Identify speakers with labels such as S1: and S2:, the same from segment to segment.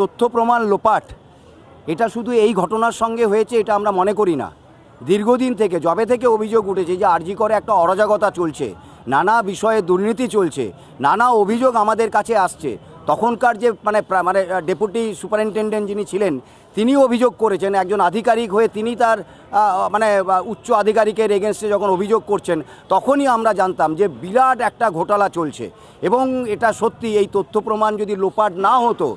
S1: তথ্য প্রমাণ লোপাট। এটা শুধু এই ঘটনার সঙ্গে হয়েছে, এটা আমরা মনে করি না। দীর্ঘদিন থেকে জবে থেকে অভিযোগ উঠেছে যে আরজি করে একটা অরাজকতা চলছে, নানা বিষয়ে দুর্নীতি চলছে, নানা অভিযোগ আমাদের কাছে আসছে। তখনকার যে মানে মানে ডেপুটি সুপারিনটেন্ডেন্ট যিনি ছিলেন তিনি অভিযোগ করেছেন, একজন আধিকারিক হয়ে তিনি তার মানে উচ্চ আধিকারিকের এগেনস্টে যখন অভিযোগ করছেন, তখনই আমরা জানতাম যে বিরাট একটা ঘোটালা চলছে। এবং এটা সত্যি, এই তথ্য প্রমাণ যদি লোপাট না হতো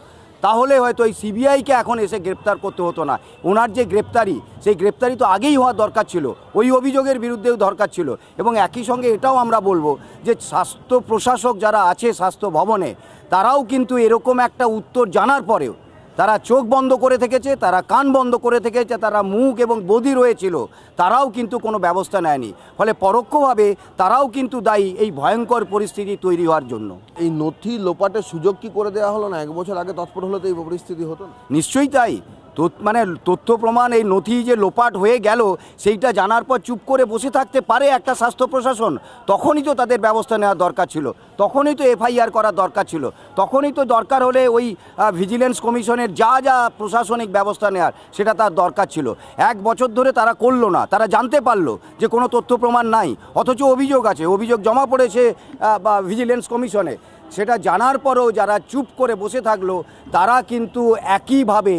S1: তাহলে হয়তো এই সিবিআইকে এখন এসে গ্রেপ্তার করতে হতো না। ওনার যে গ্রেপ্তারি, সেই গ্রেপ্তারি তো আগেই হওয়া দরকার ছিল। ওই অভিযোগের বিরুদ্ধেও দরকার ছিল। এবং একই সঙ্গে এটাও আমরা বলব যে স্বাস্থ্য প্রশাসক যারা আছে স্বাস্থ্য ভবনে, তারাও কিন্তু এরকম একটা উত্তর জানার পরেও তারা চোখ বন্ধ করে থেকেছে তারা কান বন্ধ করে থেকেছে তারা মুখ এবং বদি রয়েছিল তারাও কিন্তু কোনো ব্যবস্থা নেয়নি। ফলে পরোক্ষভাবে তারাও কিন্তু দায়ী এই ভয়ঙ্কর পরিস্থিতি তৈরি হওয়ার জন্য।
S2: এই নথি লোপাটের সুযোগ কি করে দেওয়া হলো না? এক বছর আগে তৎপর হলে তো এই পরিস্থিতি হতো না।
S1: নিশ্চয়ই তাই। মানে তথ্য প্রমাণ, এই নথি যে লোপাট হয়ে গেল, সেইটা জানার পর চুপ করে বসে থাকতে পারে একটা স্বাস্থ্য প্রশাসন? তখনই তো তাদের ব্যবস্থা নেওয়ার দরকার ছিল। তখনই তো এফআইআর করা দরকার ছিল। তখনই তো দরকার হলে ওই ভিজিলেন্স কমিশনের যা যা প্রশাসনিক ব্যবস্থা নেওয়ার সেটা তার দরকার ছিল। এক বছর ধরে তারা করল না। তারা জানতে পারল যে কোনো তথ্য প্রমাণ নাই। অথচ অভিযোগ আছে। অভিযোগ জমা পড়েছে বা ভিজিলেন্স কমিশনে। সেটা জানার পরও যারা চুপ করে বসে থাকল, তারা কিন্তু একইভাবে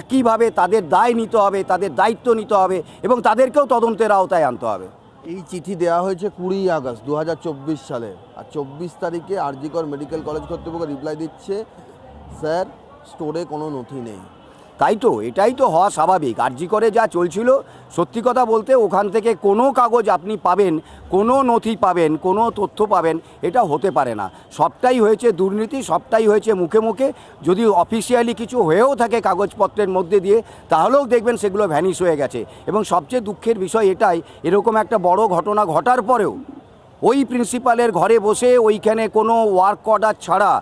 S1: একইভাবে তাদের দায় নিতে হবে, তাদের দায়িত্ব নিতে হবে এবং তাদেরকেও তদন্তের আওতায় আনতে হবে।
S2: এই চিঠি দেওয়া হয়েছে কুড়ি আগস্ট দু হাজার চব্বিশ সালে। আর চব্বিশ তারিখে আরজিকর মেডিকেল কলেজ কর্তৃপক্ষ রিপ্লাই দিচ্ছে, স্যার, স্টোরে কোনো নথি নেই।
S1: তাই তো, এটাই তো হওয়া স্বাভাবিক। আরজি করে যা চলছিল, সত্যি কথা বলতে ওখান থেকে কোনো কাগজ আপনি পাবেন, কোনো নথি পাবেন, কোনো তথ্য পাবেন, এটা হতে পারে না। সবটাই হয়েছে দুর্নীতি, সবটাই হয়েছে মুখে মুখে। যদি অফিসিয়ালি কিছু হয়েও থাকে কাগজপত্রের মধ্যে দিয়ে, তাহলেও দেখবেন সেগুলো ভ্যানিশ হয়ে গেছে। এবং সবচেয়ে দুঃখের বিষয় এটাই, এরকম একটা বড় ঘটনা ঘটার পরেও, ওই প্রিন্সিপালের ঘরে বসে ওইখানে কোনো ওয়ার্ক অর্ডার ছাড়া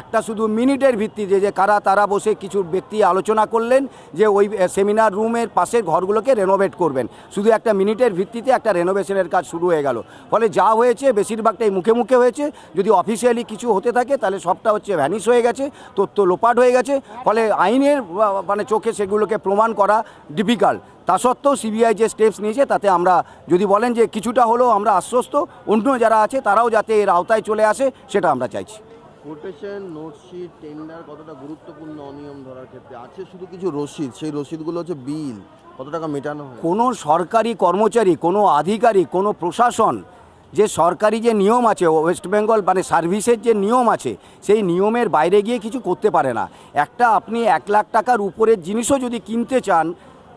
S1: একটা শুধু মিনিটের ভিত্তিতে যে কারা তারা বসে কিছু ব্যক্তি আলোচনা করলেন, যে ওই সেমিনার রুমের পাশের ঘরগুলোকে রেনোভেট করবেন। শুধু একটা মিনিটের ভিত্তিতে একটা রেনোভেশনের কাজ শুরু হয়ে গেল। ফলে যা হয়েছে বেশিরভাগটাই মুখে মুখে হয়েছে। যদি অফিসিয়ালি কিছু হতে থাকে, তাহলে সবটা হচ্ছে ভ্যানিশ হয়ে গেছে, তথ্য লোপাট হয়ে গেছে। ফলে আইনের মানে চোখে সেগুলোকে প্রমাণ করা ডিফিকাল্ট তা সত্ত্বেও সিবিআই যে স্টেপস নিয়েছে, তাতে আমরা যদি বলেন যে, কিছুটা হলেও আমরা আশ্বস্ত, অন্য যারা আছে তারাও যাতে এর আওতায় চলে আসে, সেটা আমরা চাইছি।
S2: কোটেশন নোটশিট টেন্ডার কতটা গুরুত্বপূর্ণ অনিয়ম ধরার ক্ষেত্রে আছে শুধু কিছু রসিদ? সেই রসিদগুলো হচ্ছে বিল, কত টাকা মেটানো হয়?
S1: কোনো সরকারি কর্মচারী, কোনো আধিকারিক, কোনো প্রশাসন, যে সরকারি যে নিয়ম আছে ওয়েস্ট বেঙ্গল মানে সার্ভিসের যে নিয়ম আছে, সেই নিয়মের বাইরে গিয়ে কিছু করতে পারে না। একটা আপনি এক লাখ টাকার উপরের জিনিসও যদি কিনতে চান,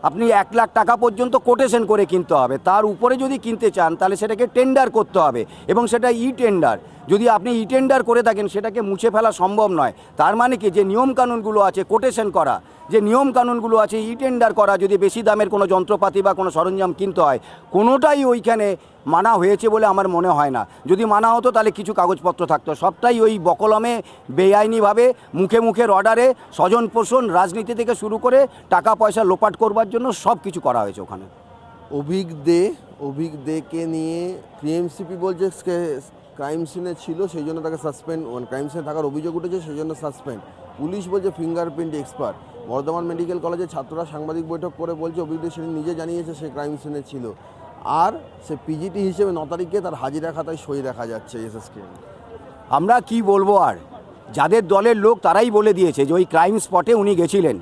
S1: আপনি এক লাখ টাকা পর্যন্ত কোটেশন করে কিনতে হবে। তার উপরে যদি কিনতে চান, তাহলে সেটাকে টেন্ডার করতে হবে এবং সেটা ই টেন্ডার যদি আপনি ইটেন্ডার করে থাকেন, সেটাকে মুছে ফেলা সম্ভব নয়। তার মানে কি? যে নিয়মকানুনগুলো আছে কোটেশন করা। যে নিয়ম কানুনগুলো আছে ইটেন্ডার করা, যদি বেশি দামের কোনো যন্ত্রপাতি বা কোনো সরঞ্জাম কিনতে হয়, কোনোটাই ওইখানে মানা হয়েছে বলে আমার মনে হয় না। যদি মানা হতো, তাহলে কিছু কাগজপত্র থাকতো। সবটাই ওই বকলমে, বেআইনিভাবে, মুখে মুখে অর্ডারে স্বজন পোষণ রাজনীতি থেকে শুরু করে টাকা পয়সা লোপাট করবার জন্য সব কিছু করা হয়েছে ওখানে।
S2: অভিক দে, অভিক দেকে নিয়ে ক্রিএমসিপি বলছে ক্রাইম সিনে ছিল, সেই জন্য তাকে সাসপেন্ড মানে ক্রাইম সিনে থাকার অভিযোগ উঠেছে, সেই জন্য সাসপেন্ড পুলিশ বলছে ফিঙ্গারপ্রিন্ট এক্সপার্ট বর্ধমান মেডিকেল কলেজের ছাত্ররা সাংবাদিক বৈঠক করে বলছে, অভিক দে সেদিন নিজে জানিয়েছে সে ক্রাইম সিনে ছিল। আর সে পিজিটি হিসেবে ন তারিখে তার হাজিরা খাতায় সই দেখা যাচ্ছে এসএসকে
S1: আমরা কি বলব আর? যাদের দলের লোক তারাই বলে দিয়েছে যে ওই ক্রাইম স্পটে উনি গেছিলেন।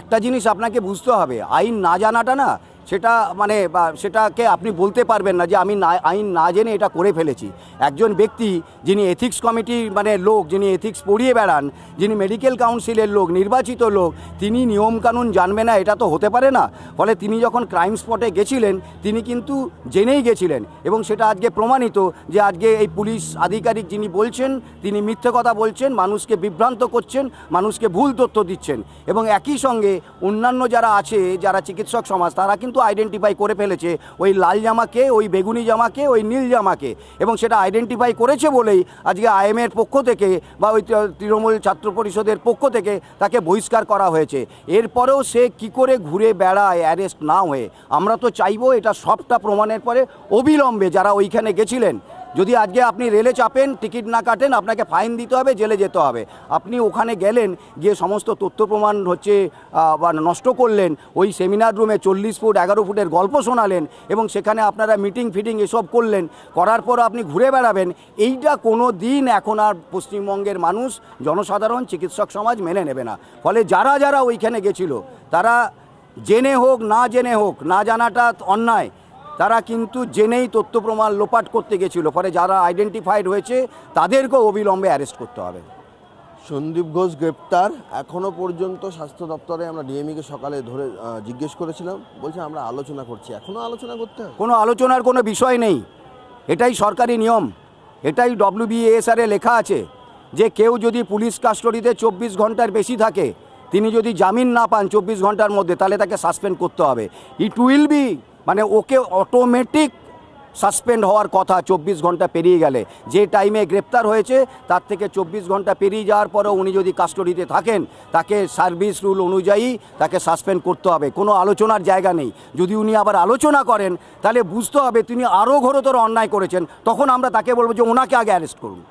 S1: একটা জিনিস আপনাকে বুঝতে হবে, আইন না জানাটা না সেটা মানে সেটাকে আপনি বলতে পারবেন না যে আমি না, আইন না জেনে এটা করে ফেলেছি। একজন ব্যক্তি যিনি এথিক্স কমিটি মানে লোক, যিনি এথিক্স পড়িয়ে বেড়ান, যিনি মেডিকেল কাউন্সিলের লোক, নির্বাচিত লোক, তিনি নিয়মকানুন জানবে না, এটা তো হতে পারে না। ফলে তিনি যখন ক্রাইম স্পটে গেছিলেন, তিনি কিন্তু জেনেই গেছিলেন এবং সেটা আজকে প্রমাণিত যে আজকে এই পুলিশ আধিকারিক যিনি বলছেন, তিনি মিথ্যে কথা বলছেন, মানুষকে বিভ্রান্ত করছেন, মানুষকে ভুল তথ্য দিচ্ছেন এবং একই সঙ্গে অন্যান্য যারা আছে, যারা চিকিৎসক সমাজ, তারা কিন্তু আইডেন্টিফাই করে ফেলেছে। ওই লাল জামাকে, ওই বেগুনি জামাকে, ওই নীল জামাকে। এবং সেটা আইডেন্টিফাই করেছে বলেই আজকে আইএমের পক্ষ থেকে বা ওই তৃণমূল ছাত্র পরিষদের পক্ষ থেকে তাকে বহিষ্কার করা হয়েছে। এরপরেও সে কি করে ঘুরে বেড়ায় অ্যারেস্ট না হয়ে? আমরা তো চাইব এটা সবটা প্রমাণের পরে অবিলম্বে যারা ওইখানে গেছিলেন যদি আজকে আপনি রেলে চাপেন, টিকিট না কাটেন, আপনাকে ফাইন দিতে হবে, জেলে যেতে হবে। আপনি ওখানে গেলেন গিয়ে সমস্ত তথ্য প্রমাণ হচ্ছে বা নষ্ট করলেন, ওই সেমিনার রুমে চল্লিশ ফুট, এগারো ফুটের গল্প শোনালেন এবং সেখানে আপনারা মিটিং ফিটিং এসব করলেন, করার পর আপনি ঘুরে বেড়াবেন, এইটা কোনো দিন এখন আর পশ্চিমবঙ্গের মানুষ, জনসাধারণ, চিকিৎসক সমাজ মেনে নেবে না। ফলে যারা যারা ওইখানে গেছিল, তারা জেনে হোক, না জেনে হোক, না জানাটা অন্যায়। তারা কিন্তু জেনেই তথ্য প্রমাণ লোপাট করতে গেছিল। ফলে যারা আইডেন্টিফাইড হয়েছে তাদেরকেও অবিলম্বে অ্যারেস্ট করতে হবে।
S2: সন্দীপ ঘোষ গ্রেপ্তার। এখনও পর্যন্ত স্বাস্থ্য দপ্তরে আমরা ডিএমইকে সকালে ধরে জিজ্ঞেস করেছিলাম। বলছে আমরা আলোচনা করছি। এখনও আলোচনা করতে হবে?
S1: কোনো আলোচনার কোনো বিষয় নেই। এটাই সরকারি নিয়ম। এটাই ডব্লিউবিএসআরে লেখা আছে যে কেউ যদি পুলিশ কাস্টডিতে চব্বিশ ঘণ্টার বেশি থাকে তিনি যদি জামিন না পান চব্বিশ ঘণ্টার মধ্যে তাহলে তাকে সাসপেন্ড করতে হবে। ইট উইল বি মানে ওকে অটোমেটিক সাসপেন্ড হওয়ার কথা চব্বিশ ঘণ্টা পেরিয়ে গেলে। যে টাইমে গ্রেপ্তার হয়েছে, তার থেকে চব্বিশ ঘণ্টা পেরিয়ে যাওয়ার পরেও উনি যদি কাস্টডিতে থাকেন, তাকে সার্ভিস রুল অনুযায়ী তাকে সাসপেন্ড করতে হবে। কোনো আলোচনার জায়গা নেই। যদি উনি আবার আলোচনা করেন, তাহলে বুঝতে হবে তিনি আরও ঘোরতর অন্যায় করেছেন। তখন আমরা তাকে বলব যে ওনাকে আগে অ্যারেস্ট করুন।